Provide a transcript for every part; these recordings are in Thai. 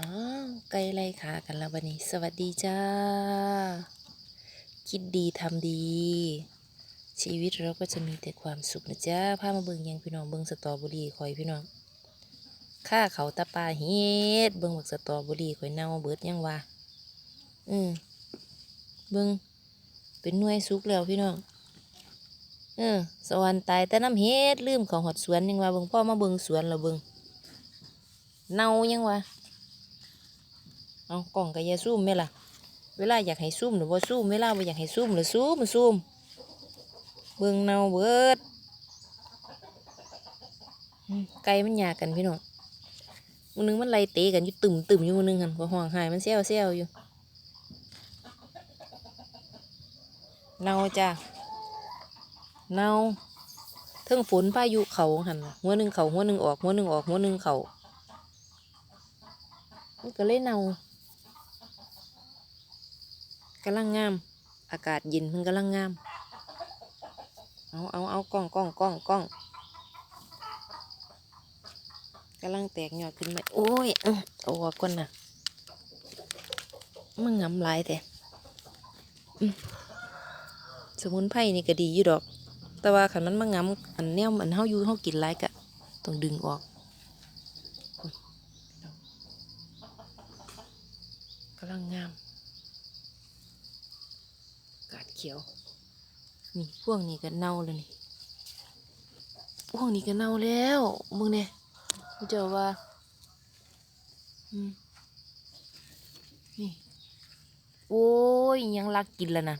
อ้าวไกลไรขากันแล้ววันนี้ สวัสดีจ้า คิดดีทำดี ชีวิตเราก็จะมีแต่ความสุขนะจ้าพามาเบิ่งยังพี่น้องเบิ่งสตรอเบุรีคอยพี่น้องข้าเขาตาปลาเฮ็ดเบิ่งบักสตรอเบุรีคอยเน่าเบิดยังวะอืมเบิ่งเป็นหน่วยสุกแล้วพี่น้องเออสวรรค์ตายแต่น้ำเฮ็ดลืมของหอดสวนยังว่าเบิ่งพ่อมาเบิ่งสวนแล้วเบิ่ง เน่ายังวะเอากล่องกับยาซูมไหมล่ะ เวลาอยากให้ซูมหรือว่าซูมเวลาบ่อยากให้ซูมหรือซูมซูมเบิ่งเน่าเบิดไก่มันหยากันพี่น้องมือนึงมันไล่เตะกันอยู่ตึมตึมอยู่มือนึงหันพอห่วงหายมันเซลเซลอยู่เน่าจ้าเน่าเทิงฝนพายุเขาหันหัวหนึ่งเขาหัวหนึ่งออกหัวหนึ่งออกหัวหนึ่งเขา มันก็เลยเนากำลังงาม อากาศเย็นมันกำลังงาม เอาเอาเอากล้องกล้องกล้องกล้องกำลังแตกยอดขึ้นมาโอ้ยอื้อเอาออกก่อนนะมันงำลายแต่สมุนไพรนี่ก็ดีอยู่ดอก แต่ว่าขันมันมางำอันเนี้ยอันเฮาอยู่เฮากินหลายกะต้องดึงออกำลังงาม กาดเขียว นี่พวกนี้ก็เน่าแล้วนี่พวกนี้ก็เน่าแล้วมึงเนี่ยมึงเจอว่าอืมนี่ โอ้ยยังลักกินแล้วนะ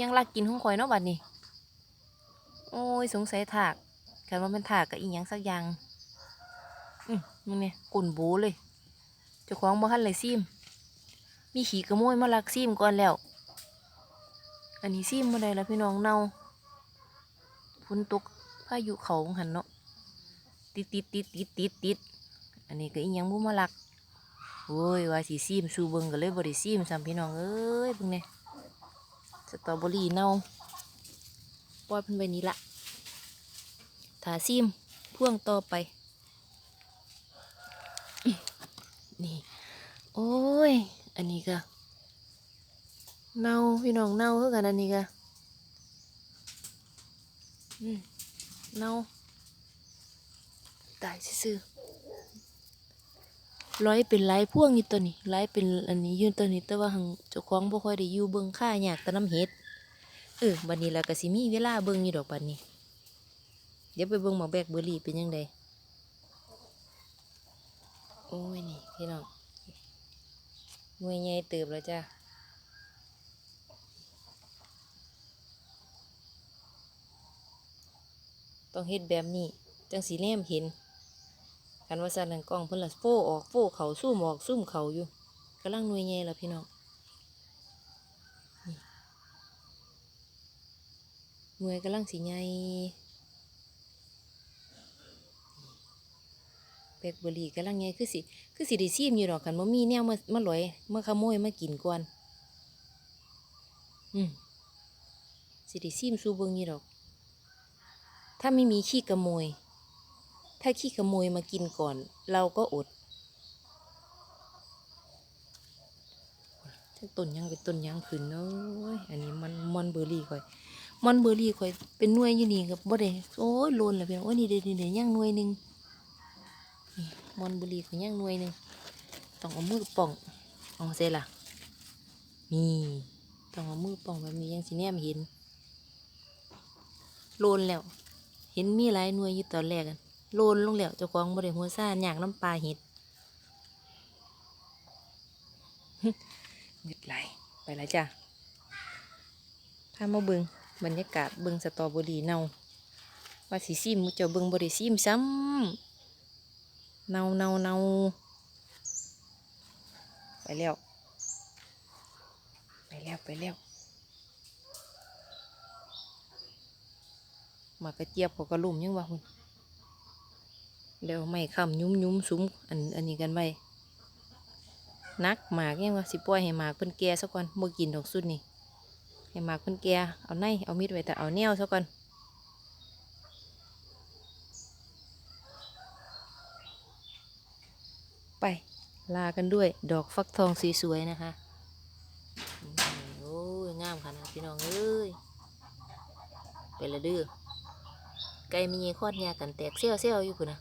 ยังลักกินของข่อยเนาะบัดนี้ โอ้ยสงสัยถากกันว่ามันถากกับอีหยังสักอย่าง อืมมึงเนี่ยกุ่นบูเลย เจ้าของบ่ทันเลยซิม มีขี่กระโมยมาลักซิมก่อนแล้ว อันนี้ซิมมาได้แล้วพี่น้องเน่าฝนตกพายุเขาหันเนาะติดติดติดติดติดติดอันนี้ก็อีหยังบุมาลักโอ้ยว่าสีซิมสูเบิงก็เลยบริซิมซ้ำพี่น้องเอ้ยเบิ่งเนี่ยสตรอเบอรี่เน่าปล่อยเพิ่นไปนี้ละถ้าซิมพ่วงต่อไป นี่ โอ้ย อันนี้ก็เน่าพี่น้องเน่าคือกันอันนี้ก็อืมเน่าตายซื่อร้อยเป็นหลายพ่วงอยู่ตัวนี้ร้อยเป็นอันนี้ยู่ตัวนี้ แต่ว่าหังเจ้าของบ่ค่อยได้อยู่เบิ่งค่าอยากต่น้ำเฮ็ดเออบัดนี้แล้วก็สิมีเวลาเบิ่งอยู่ดอกบัดนี้ เดี๋ยวไปเบิ่งหมากแบกเบอร์รี่เป็นยังไง อ้ยนี่พี่น้องหน่วยใหญ่เติบแล้วจ้าต้องเฮ็ดแบบนี้ จังสีแนมเห็นกันว่าสั่นนั่นกล้องเพิ่นละโฟออกโฟเขาซุ่มอกซุ่มเขาอยู่กำลังหน่วยใหญ่แล้วพี่น้องนี่หน่วยกำลังสีใหญ่แบ ล็คเบอร์รี่กำลังใหญ่คือสิคือสิได้ซีมอยู่ดอกคันบ่มีแนวมามาลอยมาขโมยมากินก่อนอืมสิได้ซีมสู่เบิ่งอยู่ดอก ถ้าไม่มีขี้ขโมย ถ้าขี้ขโมยมากินก่อน เราก็อดต้นยังเป็นต้นยังขึ้นเนาะอันนี้มันมอนเบอร์รี่ค่อยมอนเบอร์รี่ค่อยเป็นหน่วยอยู่นี่กับบ่ได้โอ้ยโลนแล้วเพียงโอ้ยนี่เด้นี่เด้ยังหน่วยหนึ่ง มอนบอร์รี่ก็ยังหน่วยหนึ่งต้องเอามือป่องเอาเสร็จละนี่ต้องเอามือป่องแบบนี้ยังสิแนมเห็นโลนแล้ว เห็นมีหลายหน่วยอยู่ตอนแรกกันโลนลงแล้วเจ้าของบริหัวซ่าอยากน้ำปลาเห็ดหยุดไหลไปแล้วจ้ะพามาเบิงบรรยากาศเบิงสตรอเบอรี่เน่าว่าสีซิมหมูเจ้าเบิงบริซิมซ้ำ เน่าเน่าเน่าไปแล้ว ไปแล้วไปแล้วมากระเจี๊ยบเขาก็ลุ่มยังวะคุณเดี๋ยวไม่คำยุ้มยุ้มซุ้มอันอันนี้กันไว้นักหมากยังวะสิปล่อยให้หมากเพิ่นแก่ซะก่อนบ่กินดอกสุดนี่ให้หมากเพิ่นแก่เอาในเอามีดไว้แต่เอาแนวซะก่อน ไปลากันด้วย ดอกฟักทองสีสวยนะคะโอ้ยงามขนาดพี่น้องเอ้ยไปละเดื้อไก่มีเงี้ยคอดแยกันแตกเซี่ยวเซี่ยวอยู่คุณนนะ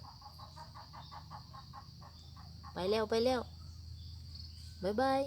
ไปแล้วไปแล้วบ๊ายบาย